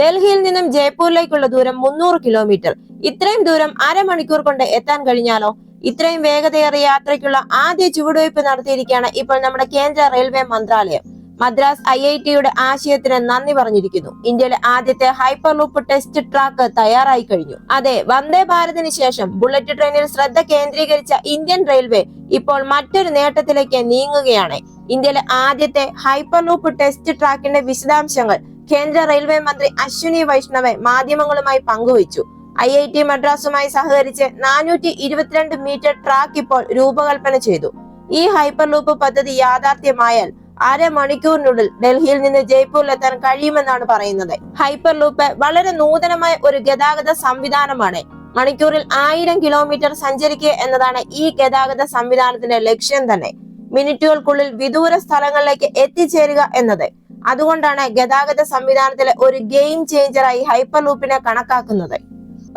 ഡൽഹിയിൽ നിന്നും ജയ്പൂരിലേക്കുള്ള ദൂരം മുന്നൂറ് കിലോമീറ്റർ. ഇത്രയും ദൂരം അരമണിക്കൂർ കൊണ്ട് എത്താൻ കഴിഞ്ഞാലോ? ഇത്രയും വേഗതയേറിയ യാത്രയ്ക്കുള്ള ആദ്യ ചുവടുവയ്പ് നടത്തിയിരിക്കുകയാണ് ഇപ്പോൾ നമ്മുടെ കേന്ദ്ര റെയിൽവേ മന്ത്രാലയം. മദ്രാസ് ഐ ഐ ടിയുടെ ആശയത്തിന് നന്ദി പറഞ്ഞിരിക്കുന്നു. ഇന്ത്യയിലെ ആദ്യത്തെ ഹൈപ്പർ ലൂപ്പ് ടെസ്റ്റ് ട്രാക്ക് തയ്യാറായി കഴിഞ്ഞു. അതെ വന്ദേ ഭാരതിന് ശേഷം ബുള്ളറ്റ് ട്രെയിനിൽ ശ്രദ്ധ കേന്ദ്രീകരിച്ച ഇന്ത്യൻ റെയിൽവേ ഇപ്പോൾ മറ്റൊരു നേട്ടത്തിലേക്ക് നീങ്ങുകയാണ്. ഇന്ത്യയിലെ ആദ്യത്തെ ഹൈപ്പർ ലൂപ്പ് ടെസ്റ്റ് ട്രാക്കിന്റെ വിശദാംശങ്ങൾ കേന്ദ്ര റെയിൽവേ മന്ത്രി അശ്വിനി വൈഷ്ണവ് മാധ്യമങ്ങളുമായി പങ്കുവച്ചു. ഐ ഐ ടി മദ്രാസുമായി സഹകരിച്ച് നാനൂറ്റി ഇരുപത്തിരണ്ട് മീറ്റർ ട്രാക്ക് ഇപ്പോൾ രൂപകൽപ്പന ചെയ്തു. ഈ ഹൈപ്പർ ലൂപ്പ് പദ്ധതി യാഥാർത്ഥ്യമായാൽ അര മണിക്കൂറിനുള്ളിൽ ഡൽഹിയിൽ നിന്ന് ജയ്പൂരിലെത്താൻ കഴിയുമെന്നാണ് പറയുന്നത്. ഹൈപ്പർ ലൂപ്പ് വളരെ നൂതനമായ ഒരു ഗതാഗത സംവിധാനമാണ്. മണിക്കൂറിൽ ആയിരം കിലോമീറ്റർ സഞ്ചരിക്കുക എന്നതാണ് ഈ ഗതാഗത സംവിധാനത്തിന്റെ ലക്ഷ്യം തന്നെ. മിനിറ്റുകൾക്കുള്ളിൽ വിദൂര സ്ഥലങ്ങളിലേക്ക് എത്തിച്ചേരുക എന്നത്. അതുകൊണ്ടാണ് ഗതാഗത സംവിധാനത്തിലെ ഒരു ഗെയിം ചേഞ്ചറായി ഹൈപ്പർ ലൂപ്പിനെ കണക്കാക്കുന്നത്.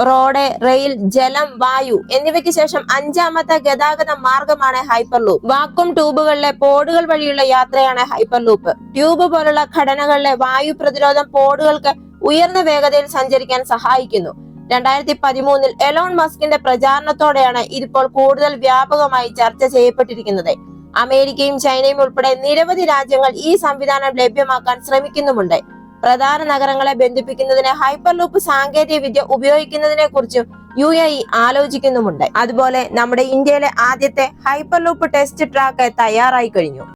റോഡ് റെയിൽ ജലം വായു എന്നിവയ്ക്ക് ശേഷം അഞ്ചാമത്തെ ഗതാഗത മാർഗമാണ് ഹൈപ്പർ ലൂപ്പ്. വാക്വം ട്യൂബുകളിലെ പോഡുകൾ വഴിയുള്ള യാത്രയാണ് ഹൈപ്പർ ലൂപ്പ്. ട്യൂബ് പോലുള്ള ഘടനകളിലെ വായു പ്രതിരോധം പോഡുകൾക്ക് ഉയർന്ന വേഗതയിൽ സഞ്ചരിക്കാൻ സഹായിക്കുന്നു. രണ്ടായിരത്തി പതിമൂന്നിൽ എലോൺ മസ്കിന്റെ പ്രചാരണത്തോടെയാണ് ഇതിപ്പോൾ കൂടുതൽ വ്യാപകമായി ചർച്ച ചെയ്യപ്പെട്ടിരിക്കുന്നത്. അമേരിക്കയും ചൈനയും ഉൾപ്പെടെ നിരവധി രാജ്യങ്ങൾ ഈ സംവിധാനം ലഭ്യമാക്കാൻ ശ്രമിക്കുന്നുമുണ്ട്. പ്രധാന നഗരങ്ങളെ ബന്ധിപ്പിക്കുന്നതിന് ഹൈപ്പർ ലൂപ്പ് സാങ്കേതിക വിദ്യ ഉപയോഗിക്കുന്നതിനെ കുറിച്ചും യു എ ഇ ആലോചിക്കുന്നുമുണ്ട്. അതുപോലെ നമ്മുടെ ഇന്ത്യയിലെ ആദ്യത്തെ ഹൈപ്പർ ലൂപ്പ് ടെസ്റ്റ് ട്രാക്ക് തയ്യാറായി കഴിഞ്ഞു.